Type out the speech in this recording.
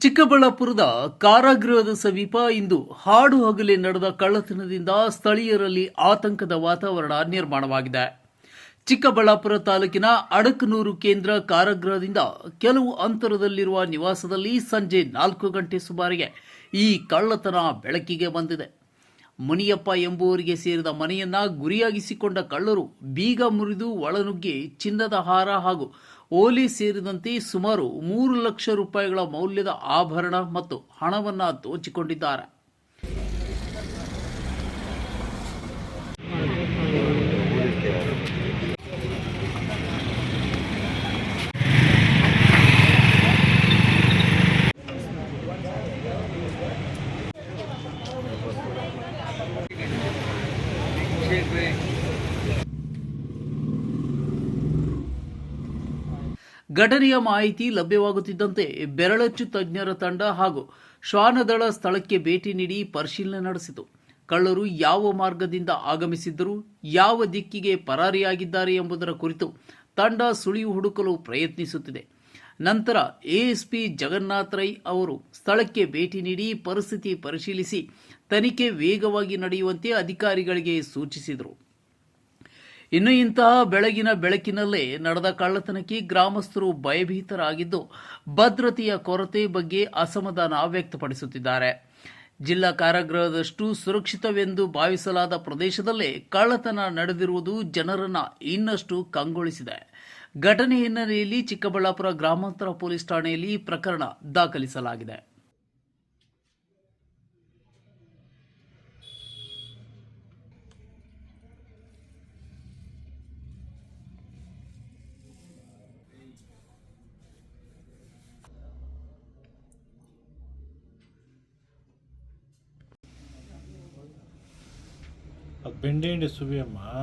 ಚಿಕ್ಕಬಳ್ಳಾಪುರದ ಕಾರಾಗೃಹದ ಸಮೀಪ ಇಂದು ಹಾಡು ಹಗಲಿ ನಡೆದ ಕಳ್ಳತನದಿಂದ ಸ್ಥಳೀಯರಲ್ಲಿ ಆತಂಕದ ವಾತಾವರಣ ನಿರ್ಮಾಣವಾಗಿದೆ. ಚಿಕ್ಕಬಳ್ಳಾಪುರ ತಾಲೂಕಿನ ಅಡಕನೂರು ಕೇಂದ್ರ ಕಾರಾಗೃಹದಿಂದ ಕೆಲವು ಅಂತರದಲ್ಲಿರುವ ನಿವಾಸದಲ್ಲಿ ಸಂಜೆ ನಾಲ್ಕು ಗಂಟೆ ಸುಮಾರಿಗೆ ಈ ಕಳ್ಳತನ ಬೆಳಕಿಗೆ ಬಂದಿದೆ. ಮುನಿಯಪ್ಪ ಎಂಬುವರಿಗೆ ಸೇರಿದ ಮನೆಯನ್ನ ಗುರಿಯಾಗಿಸಿಕೊಂಡ ಕಳ್ಳರು ಬೀಗ ಮುರಿದು ಒಳನುಗ್ಗಿ ಚಿನ್ನದ ಹಾರ ಹಾಗೂ ಓಲಿ ಸೇರಿದಂತೆ ಸುಮಾರು ಮೂರು ಲಕ್ಷ ರೂಪಾಯಿಗಳ ಮೌಲ್ಯದ ಆಭರಣ ಮತ್ತು ಹಣವನ್ನು ದೋಚಿಕೊಂಡಿದ್ದಾರೆ. ಘಟನೆಯ ಮಾಹಿತಿ ಲಭ್ಯವಾಗುತ್ತಿದ್ದಂತೆ ಬೆರಳಚ್ಚು ತಜ್ಞರ ತಂಡ ಹಾಗೂ ಶ್ವಾನದಳ ಸ್ಥಳಕ್ಕೆ ಭೇಟಿ ನೀಡಿ ಪರಿಶೀಲನೆ ನಡೆಸಿತು. ಕಳ್ಳರು ಯಾವ ಮಾರ್ಗದಿಂದ ಆಗಮಿಸಿದ್ದರು, ಯಾವ ದಿಕ್ಕಿಗೆ ಪರಾರಿಯಾಗಿದ್ದಾರೆ ಎಂಬುದರ ಕುರಿತು ತಂಡ ಸುಳಿವು ಹುಡುಕಲು ಪ್ರಯತ್ನಿಸುತ್ತಿದೆ. ನಂತರ ಎಎಸ್ಪಿ ಜಗನ್ನಾಥ್ ರೈ ಅವರು ಸ್ಥಳಕ್ಕೆ ಭೇಟಿ ನೀಡಿ ಪರಿಸ್ಥಿತಿ ಪರಿಶೀಲಿಸಿ, ತನಿಖೆ ವೇಗವಾಗಿ ನಡೆಯುವಂತೆ ಅಧಿಕಾರಿಗಳಿಗೆ ಸೂಚಿಸಿದರು. ಇನ್ನು ಇಂತಹ ಬೆಳಗಿನ ಬೆಳಕಿನಲ್ಲೇ ನಡೆದ ಕಳ್ಳತನಕ್ಕೆ ಗ್ರಾಮಸ್ಥರು ಭಯಭೀತರಾಗಿದ್ದು ಭದ್ರತೆಯ ಕೊರತೆ ಬಗ್ಗೆ ಅಸಮಾಧಾನ ವ್ಯಕ್ತಪಡಿಸುತ್ತಿದ್ದಾರೆ. ಜಿಲ್ಲಾ ಕಾರಾಗೃಹದಷ್ಟು ಸುರಕ್ಷಿತವೆಂದು ಭಾವಿಸಲಾದ ಪ್ರದೇಶದಲ್ಲೇ ಕಳ್ಳತನ ನಡೆದಿರುವುದು ಜನರನ್ನ ಇನ್ನಷ್ಟು ಕಂಗೊಳಿಸಿದೆ. ಘಟನೆ ಹಿನ್ನೆಲೆಯಲ್ಲಿ ಚಿಕ್ಕಬಳ್ಳಾಪುರ ಗ್ರಾಮಾಂತರ ಪೊಲೀಸ್ ಠಾಣೆಯಲ್ಲಿ ಪ್ರಕರಣ ದಾಖಲಿಸಲಾಗಿದೆ. ಅದು ಬೆಂಡೆ ಹಿಂಡಿ ಸುವಿ ಅಮ್ಮ